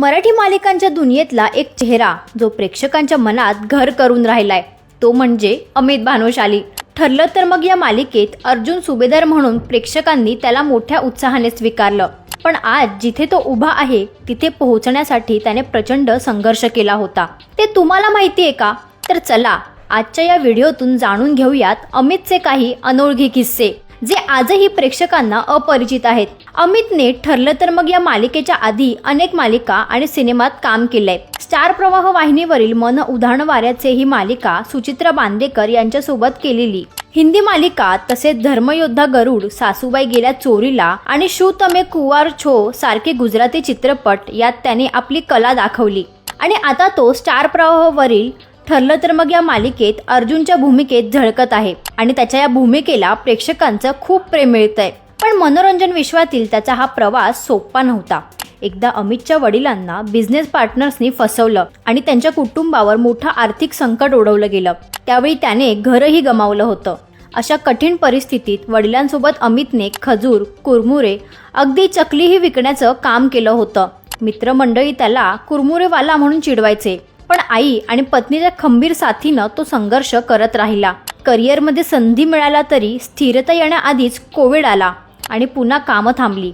मराठी मालिकांच्या दुनियेतला एक चेहरा जो प्रेक्षकांच्या मनात घर करून राहिलाय तो म्हणजे अमित भानुशाली. ठरलं तर मग या मालिकेत अर्जुन सुभेदार म्हणून प्रेक्षकांनी त्याला मोठ्या उत्साहाने स्वीकारलं. पण आज जिथे तो उभा आहे तिथे पोहोचण्यासाठी त्याने प्रचंड संघर्ष केला होता. ते तुम्हाला माहिती आहे का? तर चला आजच्या या व्हिडिओतून जाणून घेऊयात अमितचे काही अनोळखी किस्से. जे आजही प्रेक्षकांना अपरिचित आहेत. अमितने ठरलं तर मग या मालिकेच्या आधी अनेक मालिका आणि सिनेमात काम केलंय. स्टार प्रवाह वाहिनीवरील मन उधाण वाऱ्याचे ही मालिका सुचित्रा बांदेकर यांच्यासोबत केलेली. हिंदी मालिका तसेच धर्मयोद्धा गरुड सासूबाई गेल्या चोरीला आणि शू तमे कुवार छो सारखे गुजराती चित्रपट यात त्याने आपली कला दाखवली. आणि आता तो स्टार प्रवाहवरील ठरलं तर मग या मालिकेत अर्जुनच्या भूमिकेत झळकत आहे आणि त्याच्या या भूमिकेला प्रेक्षकांचं खूप प्रेम मिळतंय. पण मनोरंजन विश्वातील त्याचा हा प्रवास सोपा नव्हता. एकदा अमितच्या वडिलांना बिझनेस पार्टनर्सनी फसवलं आणि त्यांच्या कुटुंबावर मोठं आर्थिक संकट ओढवलं गेलं. त्यावेळी त्याने घरही गमावलं होतं. अशा कठीण परिस्थितीत वडिलांसोबत अमितने खजूर कुरमुरे अगदी चकलीही विकण्याचं काम केलं होतं. मित्रमंडळी त्याला कुरमुरेवाला म्हणून चिडवायचे. पण आई आणि पत्नीच्या खंबीर साथीनं तो संघर्ष करत राहिला. करिअरमध्ये संधी मिळाला तरी स्थिरता येण्याआधीच कोविड आला आणि पुन्हा कामं थांबली.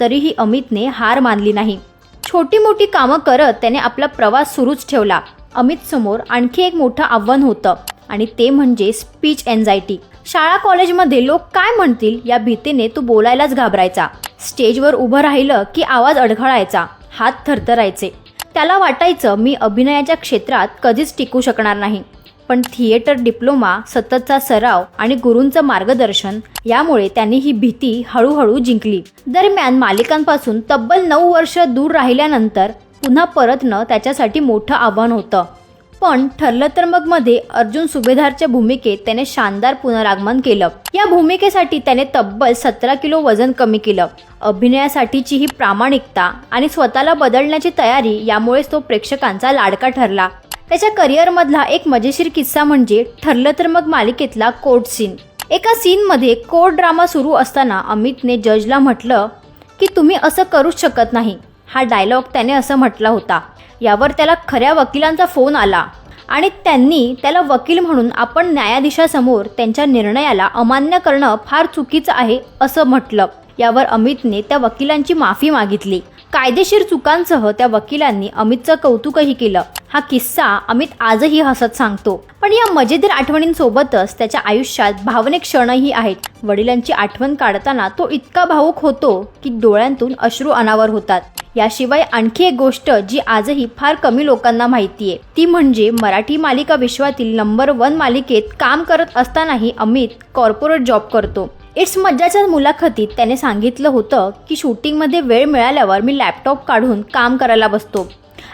तरीही अमितने हार मानली नाही. छोटी मोठी कामं करत त्याने आपला प्रवास सुरूच ठेवला. अमित समोर आणखी एक मोठं आव्हान होतं आणि ते म्हणजे स्पीच एन्झायटी. शाळा कॉलेजमध्ये लोक काय म्हणतील या भीतीने तो बोलायलाच घाबरायचा. स्टेजवर उभं राहिलं की आवाज अडखळायचा. हात थरथरायचे. त्याला वाटायचं मी अभिनयाच्या क्षेत्रात कधीच टिकू शकणार नाही. पण थिएटर डिप्लोमा सततचा सराव आणि गुरूंचं मार्गदर्शन यामुळे त्यांनी ही भीती हळूहळू जिंकली. दरम्यान मालिकांपासून तब्बल नऊ वर्ष दूर राहिल्यानंतर पुन्हा परतणं त्याच्यासाठी मोठं आव्हान होतं. पण ठरलं तर मग मध्ये अर्जुन सुभेदारच्या भूमिकेत त्याने शानदार पुनरागमन केलं. या भूमिकेसाठी त्याने तब्बल सतरा किलो वजन कमी केलं. अभिनयासाठीची ही प्रामाणिकता आणि स्वतःला बदलण्याची तयारी यामुळेच तो प्रेक्षकांचा लाडका ठरला. त्याच्या करिअरमधला एक मजेशीर किस्सा म्हणजे ठरलं तर मग मालिकेतला कोर्ट सीन. एका सीनमध्ये कोर्ट ड्रामा सुरू असताना अमितने जजला म्हटलं की तुम्ही असं करूच शकत नाही. हा डायलॉग त्याने असं म्हटला होता. यावर त्याला खऱ्या वकिलांचा फोन आला. आणि त्यांनी त्याला वकील म्हणून आपण न्यायाधीशासमोर त्यांच्या निर्णयाला अमान्य करणं फार चुकीचं आहे असं म्हटलं. यावर अमितने त्या वकिलांची माफी मागितली. कायदेशीर चुकांसह त्या वकिलांनी अमितचं कौतुकही केलं. हा किस्सा अमित आजही हसत सांगतो. पण या मजेदार आठवणींसोबतच त्याच्या आयुष्यात भावनिक क्षणही आहेत. वडिलांची आठवण काढताना तो इतका भावूक होतो की डोळ्यांतून अश्रू अनावर होतात. याशिवाय आणखी एक गोष्ट जी आजही फार कमी लोकांना माहिती आहे ती म्हणजे मराठी मालिका विश्वातील नंबर वन मालिकेत काम करत असतानाही अमित कॉर्पोरेट जॉब करतो. इट्स मज्जाच्या मुलाखतीत त्याने सांगितलं होतं की शूटिंगमध्ये वेळ मिळाल्यावर मी लॅपटॉप काढून काम करायला बसतो.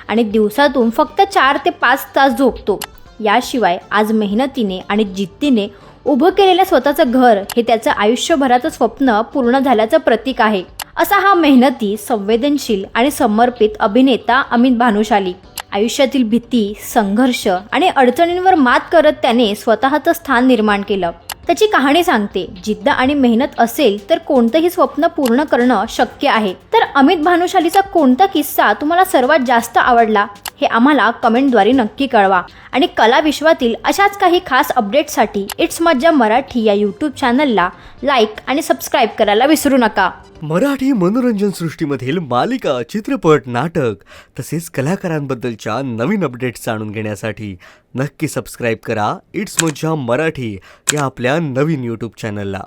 आणि दिवसातून फक्त चार ते पाच तास झोपतो. याशिवाय आज मेहनतीने आणि जिद्दीने उभं केलेलं स्वतःचं घर हे त्याचं आयुष्यभराचं स्वप्न पूर्ण झाल्याचं प्रतीक आहे. असा हा मेहनती संवेदनशील आणि समर्पित अभिनेता अमित भानुशाली. आयुष्यातील भीती संघर्ष आणि अडचणींवर मात करत त्याने स्वतःचं स्थान निर्माण केलं. त्याची कहाणी सांगते जिद्द आणि मेहनत असेल तर कोणतंही स्वप्न पूर्ण करणं शक्य आहे. तर अमित भानुशालीचा कोणता किस्सा तुम्हाला सर्वात जास्त आवडला? हे आम्हाला कमेंटद्वारे नक्की कळवा. आणि कला विश्वातील अशाच काही खास अपडेट्ससाठी इट्स मज्जा मराठी या यूट्यूब चॅनलला लाईक आणि सबस्क्राईब करायला विसरू नका. मराठी मनोरंजन सृष्टीमधील मालिका चित्रपट नाटक तसेच कलाकारांबद्दलच्या नवीन अपडेट्स जाणून घेण्यासाठी नक्की सबस्क्राईब करा इट्स मज्जा मराठी या आपल्या नवीन यूट्यूब चॅनलला